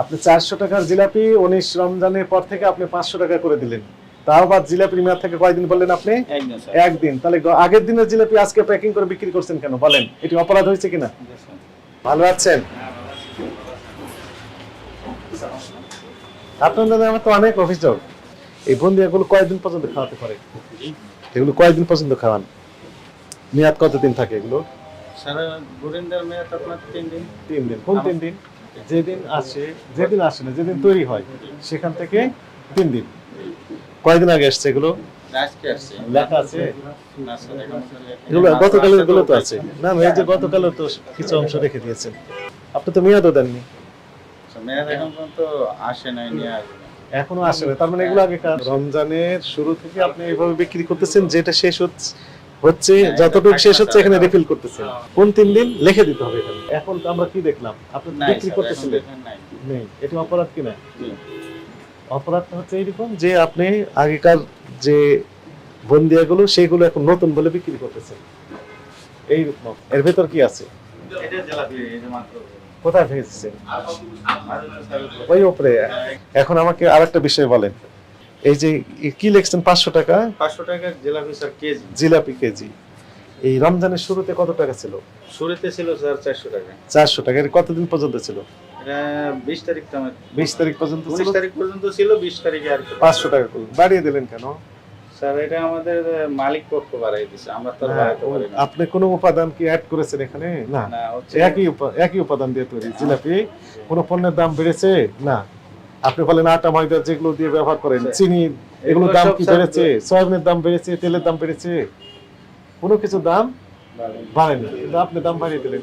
আপনি চারশো টাকার জিলাপি উনিশ রমজানের পর থেকে আপনি পাঁচশো টাকা করে দিলেন। তাও বাদ জিলাপির মেয়াদ থেকে কয়দিন বললেন আপনি? একদিন তাহলে আগের দিনের জিলাপি আজকে প্যাকিং করে বিক্রি করছেন কেন? বলেন এটি অপরাধ হয়েছে কিনা? ভালো আছেন? আপনাদের আমার তো অনেক অভিযোগ। এই বন্দি এগুলো কয়দিন পর্যন্ত খাওয়াতে পারে? এগুলো কয়দিন পর্যন্ত খাওয়ান? মেয়াদ কতদিন থাকে এগুলো? সারা গুরিন্দার মেয়াদ আপনার তিন দিন। তিন দিন। কোন তিন দিন? যেদিন আসে যেদিন আসে না যেদিন তৈরি হয় সেখান থেকে তিন দিন। কয়দিন আগে আসছে এগুলো? লেখা আছে? না স্যার এখন স্যার এগুলো গতকালেরগুলো তো আছে। না না, এই যে গতকালও তো কিছু অংশ রেখে দিয়েছেন। আপনি তো মেয়াদও দেননি। মেয়াদ এখন আসে না তার মানে এগুলো আগে কার রমজানের শুরু থেকে আপনি এইভাবে বিক্রি করতেছেন যেটা শেষ হচ্ছে হচ্ছে যতটুকু শেষ হচ্ছে এখানে রিফিল করতেছে কোন তিন দিন লিখে দিতে হবে এখানে। এখন তো আমরা কি দেখলাম? আপনি বিক্রি করতেছিলেন। নেই। এটা অপরাধ কিনা জি। অপরাধটা হচ্ছে এইরকম যে আপনি আগেকার যে বন্দিয়াগুলো সেইগুলো এখন নতুন বলে বিক্রি করতেছেন। এইরকম। এর ভেতর কি আছে? কোথায় ভেজেছেন ওই উপরে। এখন আমাকে আরেকটা বিষয় বলেন। এই যে কি লিখছেন? পাঁচশো টাকা? পাঁচশো টাকা jalebi sir KG. Jalebi KG. এই রমজানের শুরুতে কত টাকা ছিল? শুরুতে ছিল স্যার চারশো টাকা। চারশো টাকা। এর কতদিন পর্যন্ত ছিল? এটা বিশ তারিখ বিশ তারিখ পর্যন্ত ছিল? উনিশ তারিখ পর্যন্ত ছিল বিশ তারিখে আর পাঁচশো টাকা করে। বাড়িয়ে দিলেন কেন? স্যার এটা আমাদের মালিক পক্ষ বাড়াই দিছে। আমরা তো হ্যাঁ, বাড়াতে পারি না। আপনি কোনো উপাদান কি অ্যাড করেছেন এখানে? না। না হচ্ছে একই একই উপাদান দিয়ে তৈরি জিলাপি। কোনো পণ্যের দাম বেড়েছে? না। আপনি বলেন আটা ময়দা যেগুলো দিয়ে ব্যবহার করেন। চিনি এগুলোর দাম কি বেড়েছে? সয়াবিনের দাম বেড়েছে তেলের দাম বেড়েছে? কোনো কিছু দাম বাড়েনি। কিন্তু আপনি দাম বাড়িয়ে দিলেন।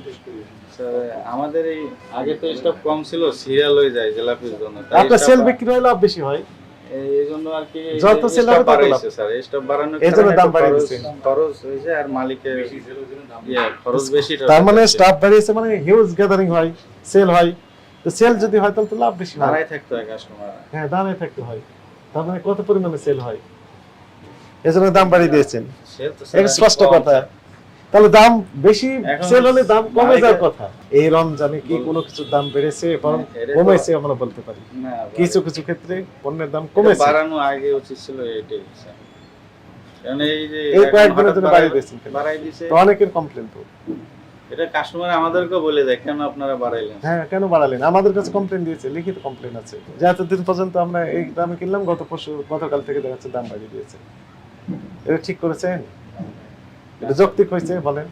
আমাদের এই আগে তো স্টক কম ছিল সিরিয়াল হয়ে যায় জিলাপির জন্য। আপনার সেল বিক্রি হয় লাভ বেশি হয়। এই জন্য আর কি যত যে হবে তত লাভ। স্যার। স্টক বাড়ানোর এই জন্য দাম বাড়িয়ে খরচ- খরচ হয়েছে আর মালিকের ইয়ে, খরচ বেশি। তার মানে স্টাফ বাড়িয়েছে মানে হিউজ গ্যাদারিং হয় সেল হয়। তো সেল যদি হয় তাহলে তো লাভ বেশি দাঁড়াই থাকতে হয় কাস্টমার হ্যাঁ দামে থাকতে হয়। তার মানে কত পরিমাণে সেল হয়? এজন্য দাম বাড়িয়ে দিয়েছেন। স্পষ্ট কথা। তাহলে দাম বেশি সেল হলে দাম কমে যাওয়ার কথা। এই রমজানে কি কোনো কিছুর দাম বেড়েছে বরং হ্যাঁ, তো- কমেছে আমরা বলতে পারি। কিছু কিছু ক্ষেত্রে পণ্যের দাম কমেছে। বাড়ানো আগে উচিত ছিল এটাই। কারণ এই যে এই কয়েকদিনের জন্য বাড়িয়ে দিয়েছেন। বাড়াই তো অনেকের কমপ্লেন তো। এটা কাস্টমার আমাদেরকে বলে দেয় কেন আপনারা বাড়াইলেন? হ্যাঁ কেন বাড়ালেন? আমাদের কাছে কমপ্লেন দিয়েছে লিখিত কমপ্লেন আছে। যে এতদিন পর্যন্ত আমরা এই দামে কিনলাম গত পরশু গতকাল থেকে দেখা যাচ্ছে দাম বাড়িয়ে দিয়েছে। এটা ঠিক করেছেন? এটা যৌক্তিক হয়েছে বলেন।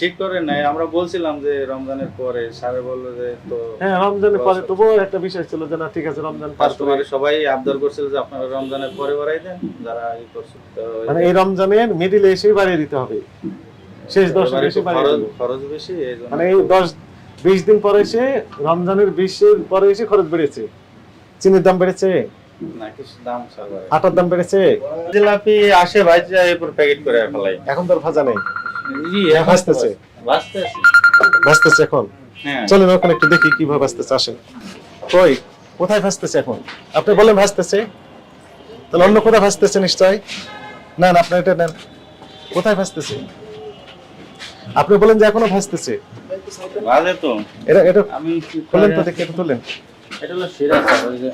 ঠিক করে নাই। আমরা বলছিলাম যে রমজানের পরে স্যারে বলল যে তো হ্যাঁ রমজানের পরে তবুও একটা বিষয় ছিল যে না ঠিক আছে রমজান করে। কাস্টমার সবাই আবদার করছিল যে আপনারা রমজানের পরে বাড়াই দেন যারা ই মানে এই রমজানের মিডিলে এসেই বাড়িয়ে দিতে হবে। শেষ দশ খরচ বেশি মানে এই দশ বিশ দিন পরে এসে রমজানের বিশের পরে এসে খরচ বেড়েছে। চিনির দাম বেড়েছে? না কিছু দাম স্যার বাড়ায়। আটার দাম বেড়েছে? জিলাপি আসে এরপর প্যাকেট করে ফেলাই। এখন তো ভাজা নেই। জি ভাজতেছে? ভাজতেছে। এখন? হ্যাঁ। চলেন ওখানে একটু দেখি কীভাবে ভাজতেছে আসেন। কই কোথায় ভাজতেছে এখন? আপনি বলেন ভাজতেছে? তাহলে অন্য কোথায় ভাজতেছে নিশ্চয়? না না আপনি এটা নেন। কোথায় ভাজতেছে? আপনি বলেন যে এখনও ভাসতেছে। ভালো তো। এটা এটা আমি তো দেখি এটা তোলেন। এটা হলো স্যার ওই যে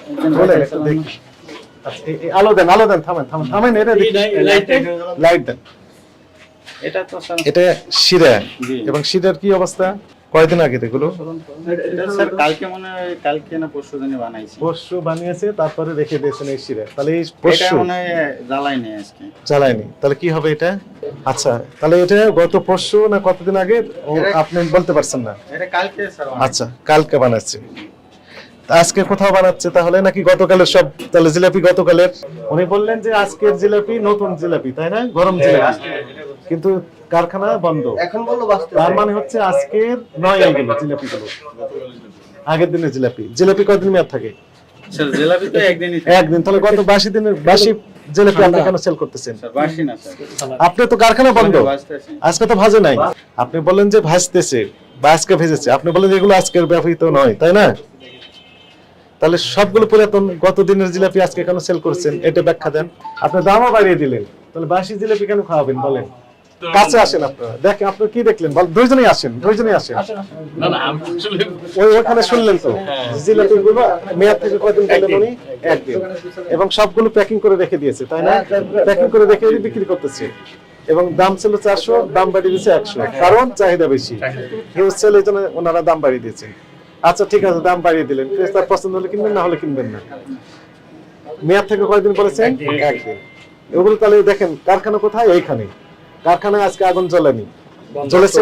একটু দেখি। আচ্ছা, আলো দেন আলো দেন থামেন থামেন থামেন এটা লাইট- দেন। এটা তো স্যার এটা শিরা এবং শিরার কি অবস্থা? কয়দিন আগে এগুলো স্যার কালকে মনে কালকে না পরশু দিনে বানাইছি। পরশু বানিয়েছে তারপরে রেখে দিয়েছেন এই শিরা তাহলে এই এটা মনে হয় আজকে। জ্বালায়নি। তাহলে কি হবে এটা? আচ্ছা তাহলে এটা গত পরশু না কতদিন আগে? আপনি বলতে পারছেন না। এটা কালকে স্যার আচ্ছা কালকে বানাচ্ছে। আজকে কোথাও বানাচ্ছে তাহলে? নাকি গতকালের সব তাহলে জিলাপি গতকালের? উনি বললেন যে আজকের জিলাপি নতুন জিলাপি তাই না? গরম জিলাপি। কিন্তু কারখানা বন্ধ। এখন বলল তার মানে হচ্ছে আজকের নয় এগুলো জিলাপি গুলো। আগের দিনের জিলাপি। জিলাপি কয়দিন মেয়াদ থাকে? জিলাপি তো একদিনই একদিন। তাহলে গত বাসি দিনের বাসি জিলাপি আপনি কেন সেল করতেছেন? বাসি না স্যার। আপনি তো কারখানা বন্ধ। আজকে তো ভাজে নাই। আপনি বললেন যে ভাজতেছে বা আজকে ভেজেছে। আপনি বলেন এগুলো আজকের ব্যবহৃত নয় তাই না? তাহলে সবগুলো পুরাতন গত দিনের জিলাপি আজকে কেন সেল করছেন? এটা ব্যাখ্যা দেন। আপনি দামও বাড়িয়ে দিলেন। তাহলে বাসি জিলাপি কেন খাওয়াবেন বলেন? কাছে আসেন আপনারা। দেখেন আপনারা কি দেখলেন? দুইজনেই আসেন দুইজনেই আসেন। ওই ওখানে শুনলেন তো। জিলাপি মেয়াদ থেকে কয়দিন গেলেন উনি একদিন। এবং সবগুলো প্যাকিং করে রেখে দিয়েছে তাই না? প্যাকিং করে রেখে বিক্রি করতেছে। এবং দাম ছিল চারশো দাম বাড়িয়ে দিয়েছে একশো। কারণ চাহিদা বেশি। হিউজ সেল এই জন্য ওনারা দাম বাড়িয়ে দিয়েছে। আচ্ছা ঠিক আছে দাম বাড়িয়ে দিলেন। ক্রেতার পছন্দ হলে কিনবেন না হলে কিনবেন না। মেয়াদ থেকে কয়দিন বলেছেন? একদিন। এগুলো তাহলে দেখেন কারখানা কোথায়? এইখানে কারখানায় আজকে আগুন জ্বলেনি? জ্বলেছে?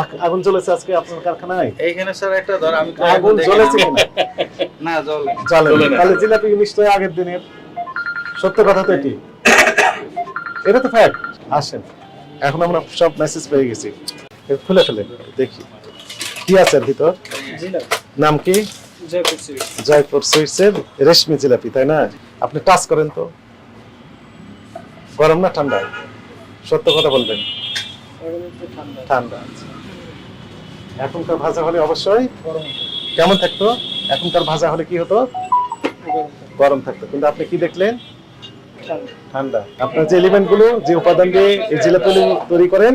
আগ- আগুন জ্বলেছে আজকে আপনার কারখানায়? এইখানে স্যার একটা ধর আমি আগুন জ্বলেছে না জল জ্বলে না। তাহলে জিলাপি নিশ্চয়ই আগের দিনের? সত্য কথা তো এটি। এটা তো ফ্যাক্ট আসেন। এখন আমরা সব মেসেজ পেয়ে গেছি। খুলে ফেলে দেখি। কি আছে এর ভিতর? নাম কি? জয়পুর সুইটসের রেশমি জিলাপি তাই না? আপনি টাচ করেন তো। গরম না ঠান্ডা? সত্য কথা বলবেন? ঠান্ডা। এখনকার ভাজা হলে অবশ্যই কেমন থাকতো? এখনকার ভাজা হলে কি হতো? গরম থাকতো। কিন্তু আপনি কি দেখলেন? ঠান্ডা। আপনার যে এলিমেন্টগুলো যে উপাদান দিয়ে এই জিলাপি তৈরি করেন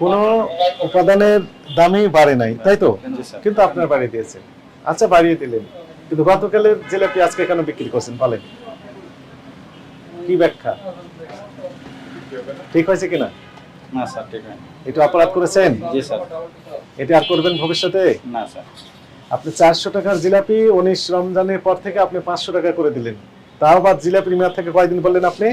কোন উপাদানের দামই বাড়ে নাই তাই তো? কিন্তু আপনার বাড়িয়ে দিয়েছেন। আচ্ছা বাড়িয়ে দিলেন। কিন্তু গতকালের জিলাপি আজকে কেন বিক্রি করছেন বলেন? কি ব্যাখ্যা? ঠিক হয়েছে কিনা? না স্যার ঠিক আছে এটা অপরাধ করেছেন? জি স্যার। এটা আর করবেন ভবিষ্যতে? না স্যার। আপনি চারশো টাকার জিলাপি উনিশ রমজানের পর থেকে আপনি পাঁচশো টাকা করে দিলেন। তাও বাদ জিলাপির মেয়াদ থেকে কয়দিন বললেন আপনি?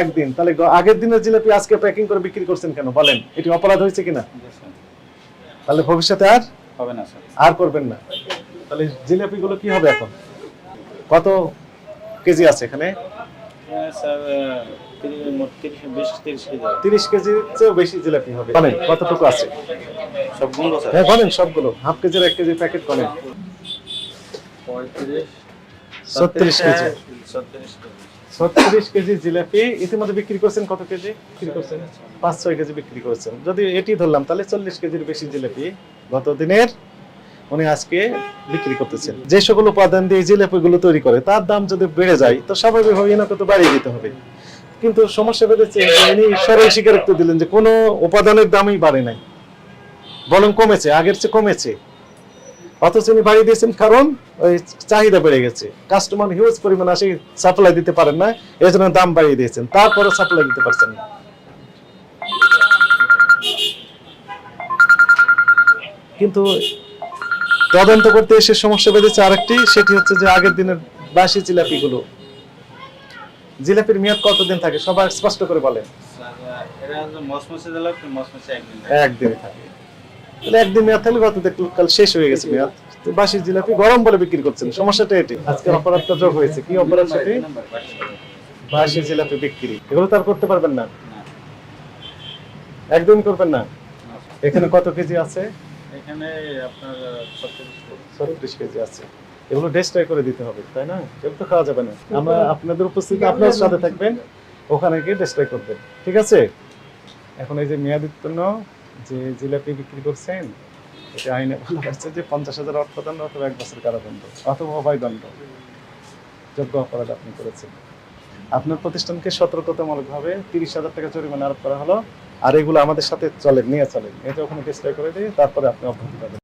একদিন তাহলে আগের দিনের জিলাপি আজকে প্যাকিং করে বিক্রি করছেন কেন? বলেন এটি অপরাধ হয়েছে কিনা? জি স্যার। তাহলে ভবিষ্যতে আর? হবে না স্যার। আর করবেন না। তাহলে জিলাপি গুলো কি হবে এখন? কত কেজি আছে এখানে? স্যার তিরিশ- কেজির চেয়েও বেশি জিলাপি হবে। কতটুকু আছে? হ্যাঁ সবগুলো। হাফ কেজির এক কেজির প্যাকেট ছত্রিশ কেজি। ছত্রিশ কেজি। জিলাপি। ইতিমধ্যে বিক্রি করছেন কত কেজি? বিক্রি করছেন পাঁচ ছয় কেজি বিক্রি করেছেন। যদি এটি ধরলাম তাহলে চল্লিশ কেজির বেশি জিলাপি গত দিনের উনি আজকে বিক্রি করতেছেন। যে সকল উপাদান দিয়ে জিলাপি গুলো তৈরি করে তার দাম যদি বেড়ে যায় তো স্বাভাবিকভাবে এনাকে তো বাড়িয়ে দিতে হবে। কিন্তু সমস্যা বেড়েছে ইনি সরল স্বীকারোক্ত দিলেন যে কোনো উপাদানের দামই বাড়ে নাই। বরং কমেছে, আগের চেয়ে কমেছে। অথচ উনি বাড়িয়ে দিয়েছেন কারণ ওই চাহিদা বেড়ে গেছে। কাস্টমার হিউজ পরিমাণ আসে, সাপ্লাই দিতে পারেন না এই জন্য দাম বাড়িয়ে দিয়েছেন। তারপরে সাপ্লাই দিতে পারছেন না। কিন্তু তদন্ত করতে এসে সমস্যা বেঁধেছে আরেকটি, সেটি হচ্ছে যে আগের দিনের বাসি জিলাপি গুলো জিলাপির মেয়াদ কতদিন থাকে? সবাই স্পষ্ট করে বলেন। স্যার আহ, এটা হচ্ছে মসমসে দিলে মসমসে একদিন একদিন থাকে। তাহলে একদিন মেয়াদ থাকলে গত কাল শেষ হয়ে গেছে মেয়াদ। বাসি জিলাপি গরম বলে বিক্রি করছেন। সমস্যাটা এটি। আজকে অপরাধটা যোগ হয়েছে কি অপরাধ সেটি? বাসি জিলাপি। বিক্রি। এগুলো তো আর করতে পারবেন না। একদিন করবেন না? এখানে কত কেজি আছে? এখানে আপনার ছত্রিশ কেজি আছে। এগুলো ডেস্ট্রয় করে দিতে হবে তাই না? এগুলো তো খাওয়া যাবে না। আমরা আপনাদের উপস্থিতি আপনার সাথে থাকবেন ওখানে গিয়ে ডেস্ট্রয় করবেন ঠিক আছে? এখন এই যে মেয়াদোত্তীর্ণ যে জিলাপি বিক্রি করছেন এটা আইনে বলা হচ্ছে যে পঞ্চাশ হাজার অর্থদণ্ড অথবা এক বছর কারাদণ্ড অথবা অভয়দণ্ড যোগ্য অপরাধ আপনি করেছেন। আপনার প্রতিষ্ঠানকে সতর্কতামূলকভাবে তিরিশ হাজার টাকা জরিমানা আরোপ করা হলো আর এগুলো আমাদের সাথে চলেন নিয়ে চলেন। এটা ওখানে ডিসপ্লে করে দিয়ে তারপরে আপনি অব্যাহতি পাবেন।